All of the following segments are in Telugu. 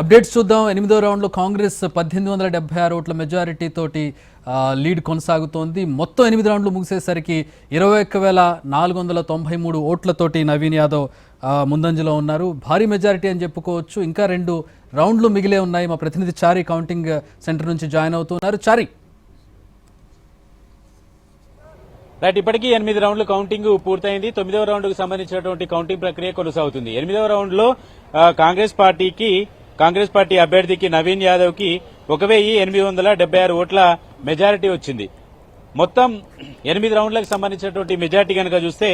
అప్డేట్స్ చూద్దాం. ఎనిమిదో రౌండ్లో కాంగ్రెస్ పద్దెనిమిది వందల డెబ్బై ఆరు ఓట్ల మెజారిటీ తోటి లీడ్ కొనసాగుతోంది. మొత్తం ఎనిమిది రౌండ్లు ముగిసేసరికి ఇరవై ఒక్క వేల నాలుగు వందల తొంభై మూడు ఓట్లతోటి నవీన్ యాదవ్ ముందంజలో ఉన్నారు. భారీ మెజారిటీ అని చెప్పుకోవచ్చు. ఇంకా రెండు రౌండ్లు మిగిలే ఉన్నాయి. మా ప్రతినిధి చారి కౌంటింగ్ సెంటర్ నుంచి జాయిన్ అవుతున్నారు. చారి. రైట్ ఇప్పటికీ ఎనిమిది రౌండ్లు కౌంటింగ్ పూర్తయింది. తొమ్మిదవ రౌండ్కు సంబంధించినటువంటి కౌంటింగ్ ప్రక్రియ కొనసాగుతుంది. ఎనిమిదవ రౌండ్లో కాంగ్రెస్ పార్టీకి కాంగ్రెస్ పార్టీ అభ్యర్థికి నవీన్ యాదవ్కి ఒక వెయ్యి ఎనిమిది వందల డెబ్బై ఆరు ఓట్ల మెజారిటీ వచ్చింది. మొత్తం ఎనిమిది రౌండ్లకు సంబంధించినటువంటి మెజార్టీ కనుక చూస్తే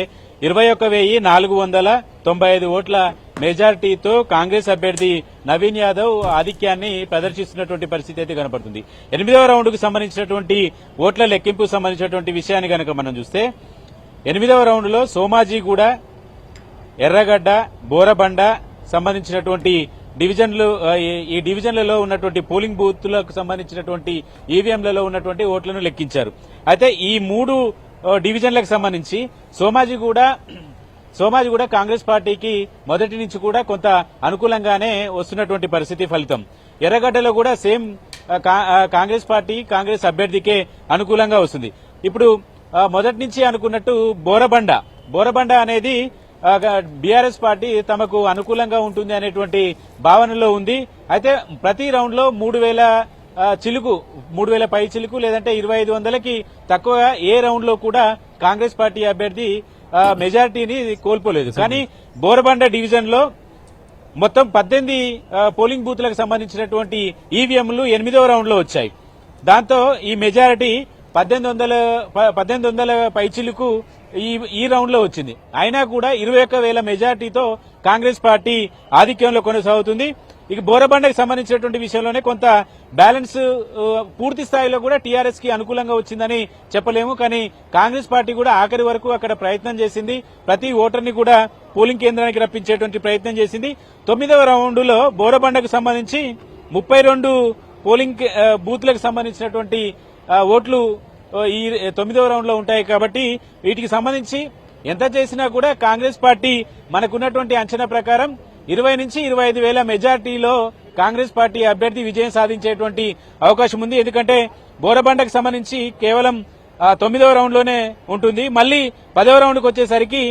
ఇరవై ఒక్క వెయ్యి నాలుగు వందల తొంభై ఐదు ఓట్ల మెజారిటీతో కాంగ్రెస్ అభ్యర్థి నవీన్ యాదవ్ ఆధిక్యాన్ని ప్రదర్శిస్తున్నటువంటి పరిస్థితి అయితే కనపడుతుంది. ఎనిమిదవ రౌండ్కు సంబంధించినటువంటి ఓట్ల లెక్కింపుకు సంబంధించినటువంటి విషయాన్ని కనుక మనం చూస్తే ఎనిమిదవ రౌండ్లో సోమాజీగూడ ఎర్రగడ్డ బోరబండ సంబంధించినటువంటి డివిజన్లు ఈ- డివిజన్లలో ఉన్నటువంటి పోలింగ్ బూత్లకు సంబంధించినటువంటి ఈవీఎంలలో ఉన్నటువంటి ఓట్లను లెక్కించారు. అయితే ఈ మూడు డివిజన్లకు సంబంధించి సోమాజిగూడ సోమాజిగూడ కాంగ్రెస్ పార్టీకి మొదటి నుంచి కూడా కొంత అనుకూలంగానే వస్తున్నటువంటి పరిస్థితి ఫలితం. ఎర్రగడ్డలో కూడా సేమ్ కా- కాంగ్రెస్ పార్టీ కాంగ్రెస్ అభ్యర్థికే అనుకూలంగా వస్తుంది. ఇప్పుడు మొదటి నుంచి అనుకున్నట్టు బోరబండ బోరబండ అనేది బీఆర్ఎస్ పార్టీ తమకు అనుకూలంగా ఉంటుంది అనేటువంటి భావనలో ఉంది. అయితే ప్రతి రౌండ్లో మూడు వేల చిలుకు మూడు వేల పై చిలుకు లేదంటే ఇరవై ఐదు వందలకి తక్కువగా ఏ రౌండ్లో కూడా కాంగ్రెస్ పార్టీ అభ్యర్థి మెజారిటీని కోల్పోలేదు. కానీ బోరబండ డివిజన్లో మొత్తం పద్దెనిమిది పోలింగ్ బూత్లకు సంబంధించినటువంటి ఈవీఎంలు ఎనిమిదవ రౌండ్లో వచ్చాయి. దాంతో ఈ మెజారిటీ పద్దెనిమిది వందల ప- పద్దెనిమిది వందల పైచిలకు ఈ ఈ రౌండ్లో వచ్చింది. అయినా కూడా ఇరవై ఒక్క వేల మెజార్టీతో కాంగ్రెస్ పార్టీ ఆధిక్యంలో కొనసాగుతుంది. ఇక బోరబండకు సంబంధించినటువంటి విషయంలోనే కొంత బ్యాలెన్స్ పూర్తి స్థాయిలో కూడా టీఆర్ఎస్కి అనుకూలంగా వచ్చిందని చెప్పలేము. కానీ కాంగ్రెస్ పార్టీ కూడా ఆఖరి వరకు అక్కడ ప్రయత్నం చేసింది. ప్రతి ఓటర్ని కూడా పోలింగ్ కేంద్రానికి రప్పించేటువంటి ప్రయత్నం చేసింది. తొమ్మిదవ రౌండ్లో బోరబండకు సంబంధించి ముప్పై రెండు పోలింగ్ బూత్లకు సంబంధించినటువంటి ఓట్లు ఈ తొమ్మిదవ రౌండ్లో ఉంటాయి కాబట్టి వీటికి సంబంధించి ఎంత చేసినా కూడా కాంగ్రెస్ పార్టీ మనకున్నటువంటి అంచనా ప్రకారం ఇరవై నుంచి ఇరవై ఐదు వేల మెజార్టీలో కాంగ్రెస్ పార్టీ అభ్యర్థి విజయం సాధించేటువంటి అవకాశం ఉంది. ఎందుకంటే బోరబండకు సంబంధించి కేవలం తొమ్మిదవ రౌండ్లోనే ఉంటుంది. మళ్ళీ పదవ రౌండ్కి వచ్చేసరికి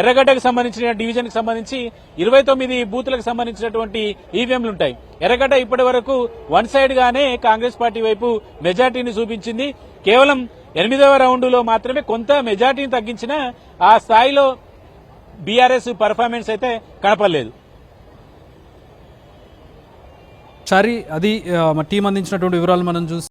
ఎర్రగడ్డకు సంబంధించిన డివిజన్కి సంబంధించి ఇరవై తొమ్మిది బూత్లకు సంబంధించినటువంటి ఈవీఎంలు ఉంటాయి. ఎర్రగడ్డ ఇప్పటి వరకు వన్ సైడ్ గానే కాంగ్రెస్ పార్టీ వైపు మెజార్టీని చూపించింది. కేవలం ఎనిమిదవ రౌండ్లో మాత్రమే కొంత మెజార్టీని తగ్గించిన ఆ స్థాయిలో బీఆర్ఎస్ పర్ఫార్మెన్స్ అయితే కనపడలేదు. చారి అది మా టీం అందించినటువంటి వివరాలు మనం చూసి